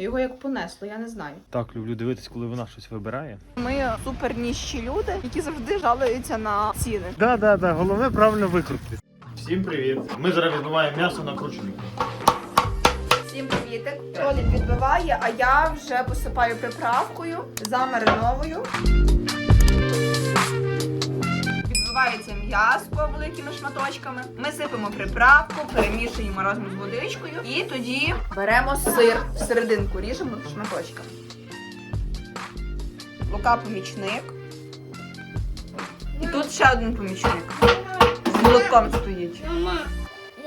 Його як понесло, я не знаю. Так, люблю дивитись, коли вона щось вибирає. Ми супер ніщі люди, які завжди жалуються на ціни. Да, да, да, головне правильно викрутитись. Всім привіт. Ми зараз відбуваємо м'ясо на крученик. Всім привітик. Толік відбиває, а я вже посипаю приправкою замариновою. Відбивається м'ясо великими шматочками. Ми сипемо приправку, перемішуємо разом з водичкою і тоді беремо сир в серединку, ріжемо шматочками. Лука помічник. І тут ще один помічник. З молотком стоїть.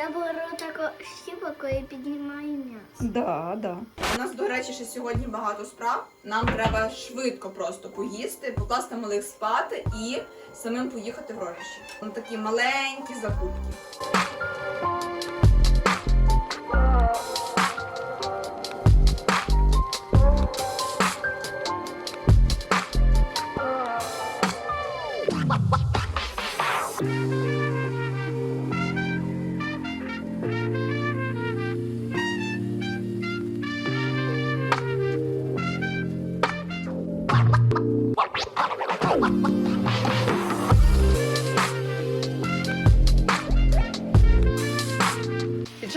Я беру таку щіпку і піднімаю м'ясо. Да, да. У нас, до речі, ще сьогодні багато справ. Нам треба швидко просто поїсти, покласти малих спати і самим поїхати в ровище. На такі маленькі закупки.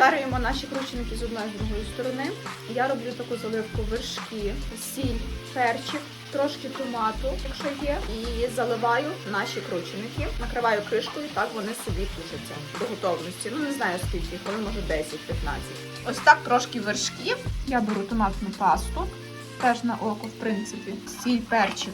Піджарюємо наші крученики з одної з другої сторони. Я роблю таку заливку вершки, сіль, перчик, трошки томату, якщо є, і заливаю наші крученики, накриваю кришкою, так вони собі тушаться до готовності. Ну не знаю скільки, коли може 10-15. Ось так трошки вершків. Я беру томатну пасту, теж на око, в принципі, сіль, перчик.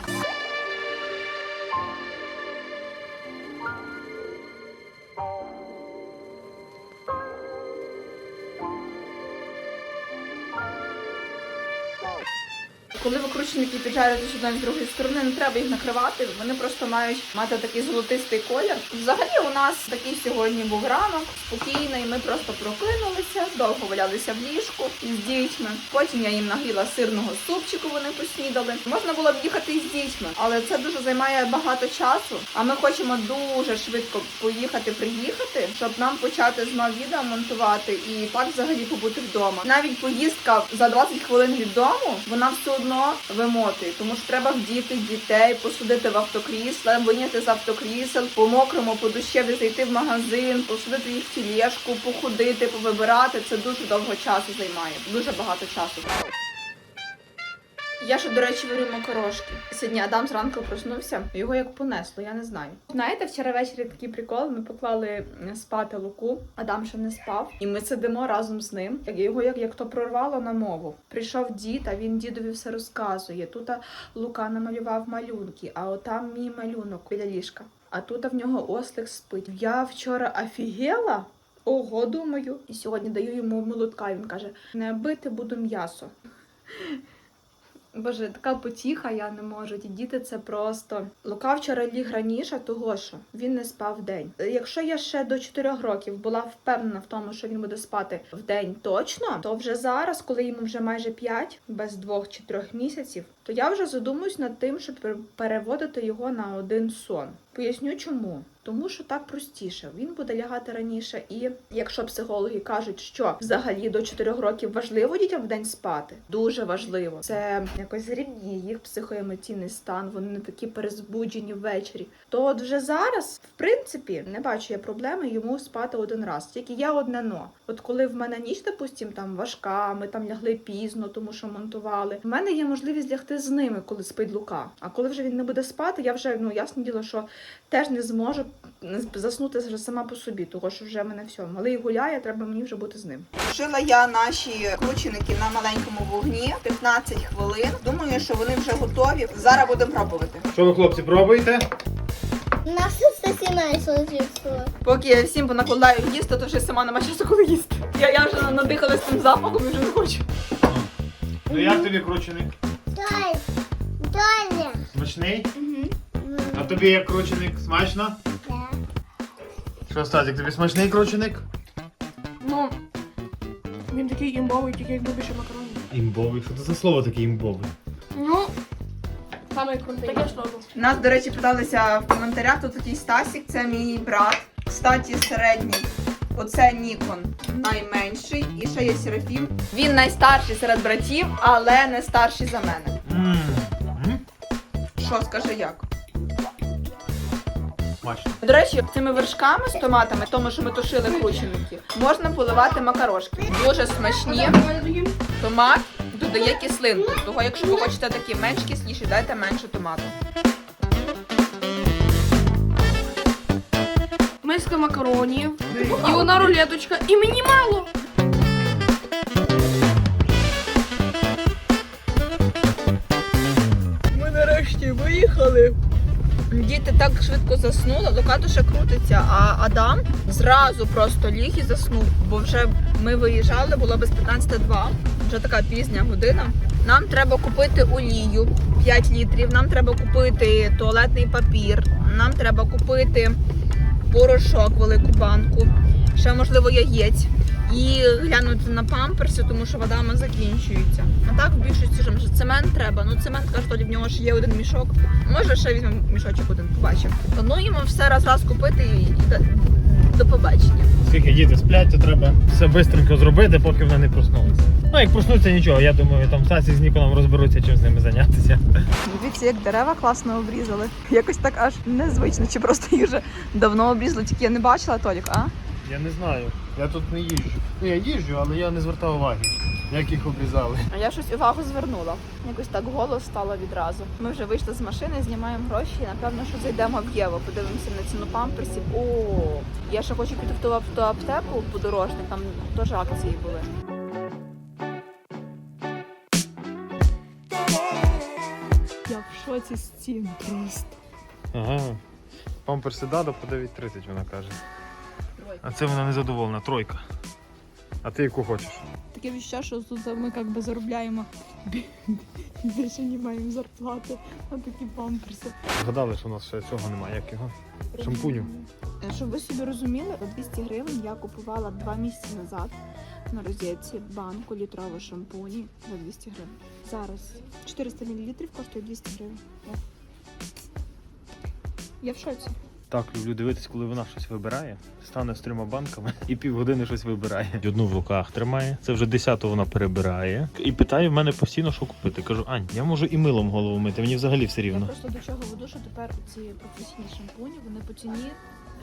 Коли викрученики піджарюються з одної з другої сторони, не треба їх накривати, вони просто мають мати такий золотистий колір. Взагалі у нас такий сьогодні був ранок, спокійний. Ми просто прокинулися, довго валялися в ліжку із дітьми. Потім я їм нагріла сирного супчику, вони поснідали. Можна було б їхати із дітьми, але це дуже займає багато часу. А ми хочемо дуже швидко поїхати, приїхати, щоб нам почати знову відео монтувати і так взагалі побути вдома. Навіть поїздка за 20 хвилин від дому, вона все одно вимотує, тому що треба вдіти дітей, посудити в автокрісла, виняти з автокрісел, по мокрому, по дощеві зайти в магазин, посудити їх в тілешку, походити, повибирати. Це дуже довго часу займає, дуже багато часу. Я ще, до речі, варю макарошки. Сьогодні Адам зранку проснувся, його як понесло, я не знаю. Знаєте, вчора ввечері такий прикол. Ми поклали спати луку, Адам ще не спав, і ми сидимо разом з ним. Його як, як то прорвало на мову. Прийшов дід, а він дідові все розказує. Тут Лука намалював малюнки, а отам мій малюнок біля ліжка. А тут в нього ослик спить. Я вчора офігела. Ого, думаю. І сьогодні даю йому молотка. Він каже: не бити буду м'ясо. Боже, така потіха, я не можу. Ті діти це просто. Лука вчора ліг раніше, того що він не спав в день. Якщо я ще до 4 років була впевнена в тому, що він буде спати в день точно, то вже зараз, коли йому вже майже 5, без двох чи трьох місяців, то я вже задумуюсь над тим, щоб переводити його на один сон. Поясню чому. Тому що так простіше. Він буде лягати раніше, і якщо психологи кажуть, що взагалі до 4 років важливо дітям в день спати, дуже важливо. Це якось зрівнює їх психоемоційний стан. Вони не такі перезбуджені ввечері. То от вже зараз, в принципі, не бачу я проблеми йому спати один раз. Тільки є одне но. От коли в мене ніч, допустим, там важка, ми там лягли пізно, тому що монтували. В мене є можливість лягти з ними, коли спить Лука. А коли вже він не буде спати, я вже ну ясне діло, що теж не зможу заснути вже сама по собі, тому що вже в мене все. Малий гуляє, треба мені вже бути з ним. Шила я наші крученики на маленькому вогні 15 хвилин. Думаю, що вони вже готові. Зараз будемо пробувати. Що ви, хлопці, пробуєте? Нас тут сімей. Поки я всім понакладаю їсти, то вже сама нема часу коли їсти. Я, я вже надихалась цим запахом і вже не хочу. Ну як тобі крученик? Дай. Смачний? А тобі як крученик смачно? Так. Що, Стасик, тобі смачний крученик? Ну, він такий імбовий, тільки якби більше макарони. Імбовий. Що це за слово таке імбовий? Ну, саме крутий. Таке слово. Нас, до речі, питалися в коментарях, тут такий Стасік, це мій брат, кстаті, середній. Оце Нікон найменший, і ще є Серафім. Він найстарший серед братів, але не старший за мене. Що скажи як? Смачно. До речі, цими вершками з томатами, тому що ми тушили крученики, можна поливати макарошки. Дуже смачні. Томат додає кислинку. Того, якщо ви хочете такі менш кисліші, дайте менше томату. Миска макаронів. І одна рулеточка. І мені мало. Ми нарешті виїхали. Діти так швидко заснули, Лукато крутиться, а Адам зразу просто ліг і заснув, бо вже ми виїжджали, було без 15.02, вже така пізня година. Нам треба купити олію 5 літрів, нам треба купити туалетний папір, нам треба купити порошок, велику банку, ще можливо яєць. І глянути на памперси, тому що вода ми закінчується. А так в більшості може, цемент треба. Ну цемент каже, що в нього ж є один мішок. Може ще візьмемо мішочок один, побачимо. Плануємо все раз раз купити і до, побачення. Скільки діти сплять, то треба все швидко зробити, поки вони не проснулися. Ну, як проснуться, нічого. Я думаю, там Сасі з Ніколом розберуться, чим з ними зайнятися. Дивіться, як дерева класно обрізали. Якось так аж незвично, чи просто їх вже давно обрізали, тільки я не бачила Толік, а? Я не знаю. Я тут не їжджу. Ну я їжджу, але я не звертав уваги, як їх обрізали. А я щось увагу звернула. Якось так голос стало відразу. Ми вже вийшли з машини, знімаємо гроші і напевно, що зайдемо в Єву, подивимося на ціну памперсів. О, я ще хочу піти в ту, в ту аптеку подорожник, там теж акції були. Я в шоці з цін просто. Ага. Памперси дадо по 9.30, вона каже. А це вона не задоволена, тройка. А ти яку хочеш? Таке відчуття, що тут ми як би заробляємо більше не маємо зарплати на такі памперси. Згадали, що у нас ще цього немає, як його? Шампуню. Е, Щоб ви собі розуміли, за 200 гривень я купувала два місяці назад на розетці банку літрового шампуні за 200 гривень. Зараз 400 мл коштує 200 гривень. Я в шоці. Так, люблю дивитись, коли вона щось вибирає. Стане з трьома банками і півгодини щось вибирає. Одну в руках тримає. Це вже десяту вона перебирає. І питає в мене постійно, що купити. Кажу, Ань, я можу і милом голову мити, мені взагалі все Я рівно. просто до чого веду, що тепер ці професійні шампуні вони по ціні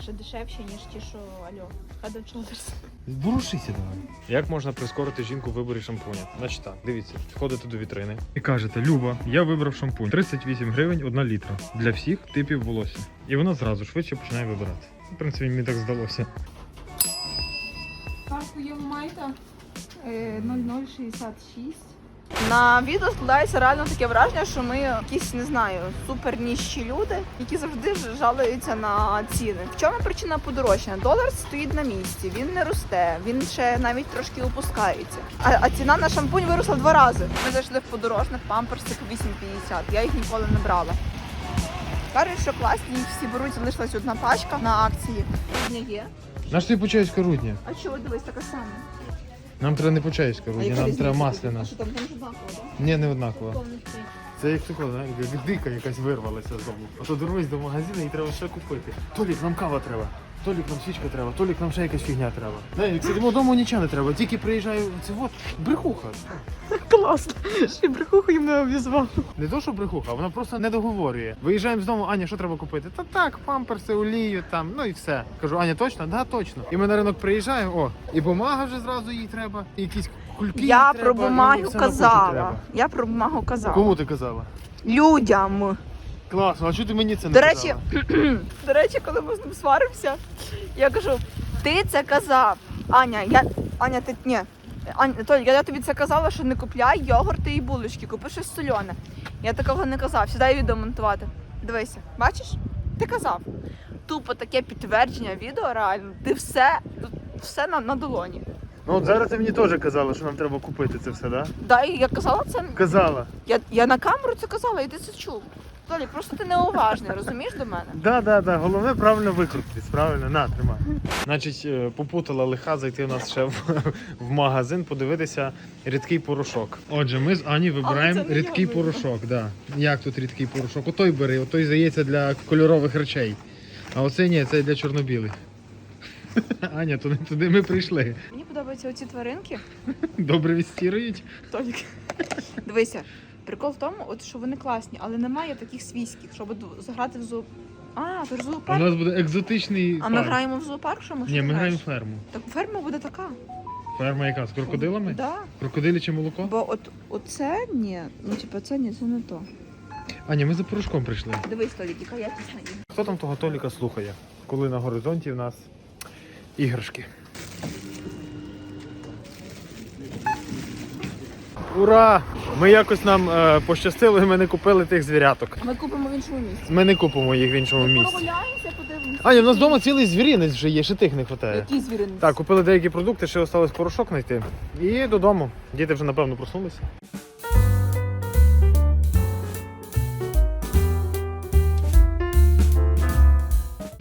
ще дешевші, ніж ті, що альо, Head and Shoulders. Ворушися давай. Як можна прискорити жінку в виборі шампуня? Значить так, дивіться, входите до вітрини і кажете, Люба, я вибрав шампунь 38 гривень 1 літра для всіх типів волосся. І вона зразу швидше починає вибирати. В принципі, мені так здалося. Картку є в Майта. 0066. На відео складається реально таке враження, що ми якісь не знаю супер ніщі люди, які завжди жалуються на ціни. В чому причина подорожчання? Долар стоїть на місці, він не росте, він ще навіть трошки опускається. А, а ціна на шампунь виросла два рази. Ми зайшли в подорожник, памперси 8,50. Я їх ніколи не брала. Кажуть, що класні, їх всі беруть, залишилась одна пачка на акції. Рідня є. Наш ти почаєська рудня. А чого дивись така сама? Нам треба не А рудня, нам треба масляна. А що там, там ж однаково, так? Ні, не однаково. Повністю. Це як тако, знаєш, як дика якась вирвалася з дому. А то дорвись до магазину і треба ще купити. Толік, нам кава треба. Толік, нам свічка треба, Толік, нам ще якась фігня треба. Не, сидимо вдома, нічого не треба. Тільки приїжджаю, це от брехуха. Класно. Ще брехуху їм не обізвав. Не то, що брехуха, вона просто не договорює. Виїжджаємо з дому, Аня, що треба купити? Та так, памперси, олію там, ну і все. Кажу, Аня, точно? Да, точно. І ми на ринок приїжджаємо, о, і бумага вже зразу їй треба, і якісь кульки. Я про треба, і бумагу все на кучу казала. треба. Я про бумагу казала. Кому ти казала? Людям. Класно, а чого ти мені це не До казала? до речі, коли ми з ним сваримося, я кажу, ти це казав. Аня, я. Аня, ти ні. Аня, Толь, я тобі це казала, що не купляй йогурти і булочки, купи щось соляне. Я такого не казав. Сідай відео монтувати. Дивися, бачиш? Ти казав. Тупо таке підтвердження відео, реально. Ти все, все на, на долоні. Ну от зараз ти мені теж казала, що нам треба купити це все, да? Да, і я казала це. Казала. Я, я на камеру це казала, і ти це чув. Толік, просто ти неуважний, розумієш до мене? Да, да, да. Головне правильно викрутитись, правильно, на, тримай. Значить, е, попутала лиха зайти у нас ще в, в магазин, подивитися рідкий порошок. Отже, ми з Ані вибираємо це не рідкий я вибрала. порошок. Да. Як тут рідкий порошок? Отой бери, отой здається для кольорових речей. А оце ні, це для чорно-білих. Аня, то не туди ми прийшли. Мені подобаються оці тваринки. Добре відстірують. Толік. Дивися, прикол в тому, от що вони класні, але немає таких свійських, щоб заграти в зоо. А, то ж У нас буде екзотичний. А ми парк. граємо в зоопарк, що ми Ні, ми граємо в ферму. Так ферма буде така. Ферма яка? З крокодилами? Да. Крокодиляче молоко? Бо от оце ні, ну типу це ні, це не то. Аня, ми за порошком прийшли. Дивись, Толік, яка якісна їжа. Хто там того Толіка слухає? Коли на горизонті в нас іграшки. Ура! Ми якось нам е, пощастило, і ми не купили тих звіряток. Ми купимо в іншому місці. Ми не купимо їх в іншому місці. Прогуляємося, подивимося. Аня, в нас вдома цілий звіринець вже є, ще тих не вистачає. Які звірини? Так, купили деякі продукти, ще осталось порошок знайти. І додому. Діти вже напевно проснулися.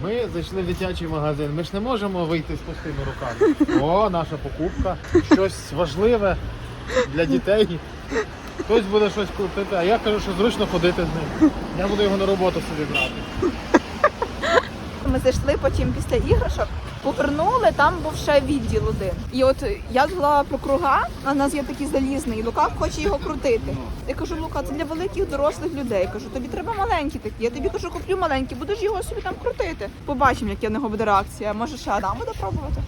Ми зайшли в дитячий магазин. Ми ж не можемо вийти з пустими руками. О, наша покупка. Щось важливе для дітей. Хтось буде щось купити, а я кажу, що зручно ходити з ним. Я буду його на роботу собі брати. Ми зайшли потім після іграшок, повернули, там був ще відділ один. І от я згадала про круга, а в нас є такий залізний, і Лука хоче його крутити. Я кажу, Лука, це для великих дорослих людей. Я кажу, тобі треба маленькі такі. Я тобі кажу, куплю маленькі, будеш його собі там крутити. Побачимо, яка в нього буде реакція. Може, ще Адам буде пробувати.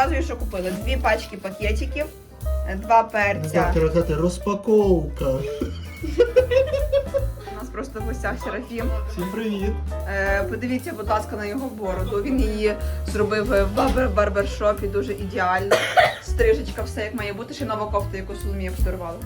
Показую, що купили. Дві пачки пакетиків, два перця. казати розпаковка. У нас просто в гостях Серафім. Всім привіт. Е, подивіться, будь ласка, на його бороду. Він її зробив в барбер барбершопі дуже ідеально. Стрижечка, все як має бути. Ще нова кофта, яку Соломія подарувала.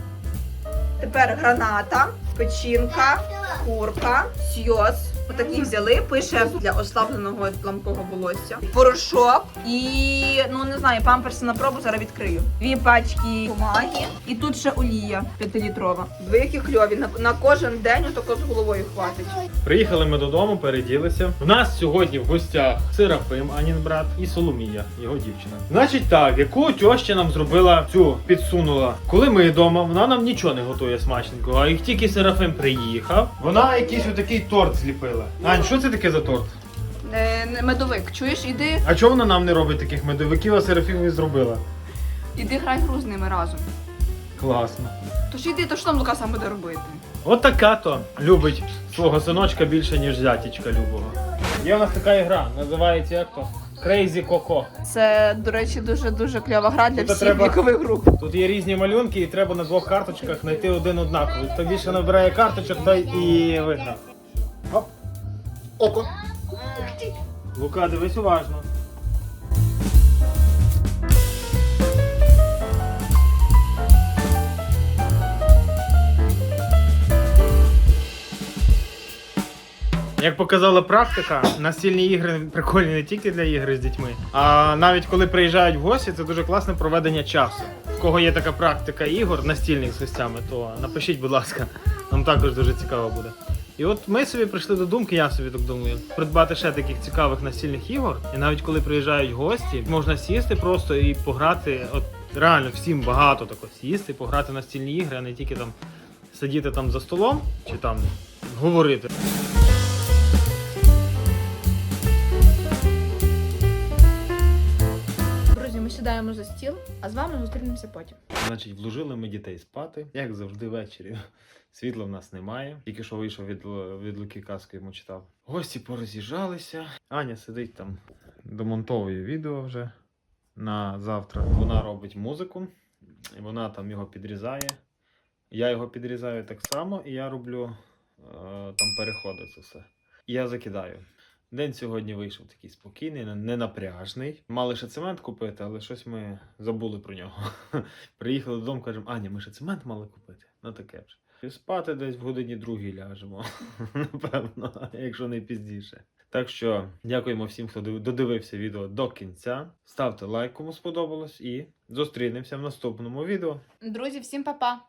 Тепер граната, печінка, курка, сйоз. Отакі взяли, пише для ослабленого ламкого волосся. Порошок і ну не знаю, памперси на пробу зараз відкрию. Дві пачки бумаги, і тут ще олія 5-літрова. Двоякі кльові на, на кожен день отако з головою хватить. Приїхали ми додому, переділися. У нас сьогодні в гостях Серафим, Анін брат, і Соломія, його дівчина. Значить так, яку тьоща нам зробила цю підсунула. Коли ми вдома, вона нам нічого не готує смачненького. А як тільки Серафим приїхав, вона якийсь отакий торт зліпила. Ань, що це таке за торт? Е, не- медовик, чуєш, іди, А чого вона нам не робить таких медовиків, а Серафімові зробила? іди грай гру з ними разом. Класно. Тож іди, то що там Лука сам буде робити? От така то любить свого синочка більше, ніж зятічка любого. Є у нас така ігра, називається як то? Crazy Coco. Це, до речі, дуже дуже кльова гра для Тут всіх треба- вікових груп. Тут є різні малюнки, і треба на двох карточках знайти один однаковий. Хто більше набирає карточок, той і виграв. Оп. Око. Лука, дивись уважно. Як показала практика, настільні ігри прикольні не тільки для ігри з дітьми, а навіть коли приїжджають в гості, це дуже класне проведення часу. В кого є така практика ігор настільних з гостями, то напишіть, будь ласка, нам також дуже цікаво буде. І от ми собі прийшли до думки, я собі так думаю, придбати ще таких цікавих настільних ігор. І навіть коли приїжджають гості, можна сісти просто і пограти. От реально всім багато тако сісти, пограти настільні ігри, а не тільки там сидіти там за столом чи там говорити. Друзі, ми сідаємо за стіл, а з вами зустрінемося потім. Значить, вложили ми дітей спати, як завжди ввечері. Світла в нас немає. Тільки що вийшов від, від Луки казку йому читав. Гості пороз'їжджалися. Аня сидить там, домонтовує відео вже на завтра. Вона робить музику, і вона там його підрізає. Я його підрізаю так само, і я роблю е, там переходи це все. І я закидаю. День сьогодні вийшов такий спокійний, не- не напряжний. Мали ще цемент купити, але щось ми забули про нього. Приїхали додому, кажемо, Аня, ми ще цемент мали купити. Ну таке вже. І спати десь в годині другій ляжемо. Напевно, якщо не пізніше. Так що дякуємо всім, хто додивився відео до кінця. Ставте лайк, кому сподобалось, і зустрінемося в наступному відео. Друзі, всім па-па!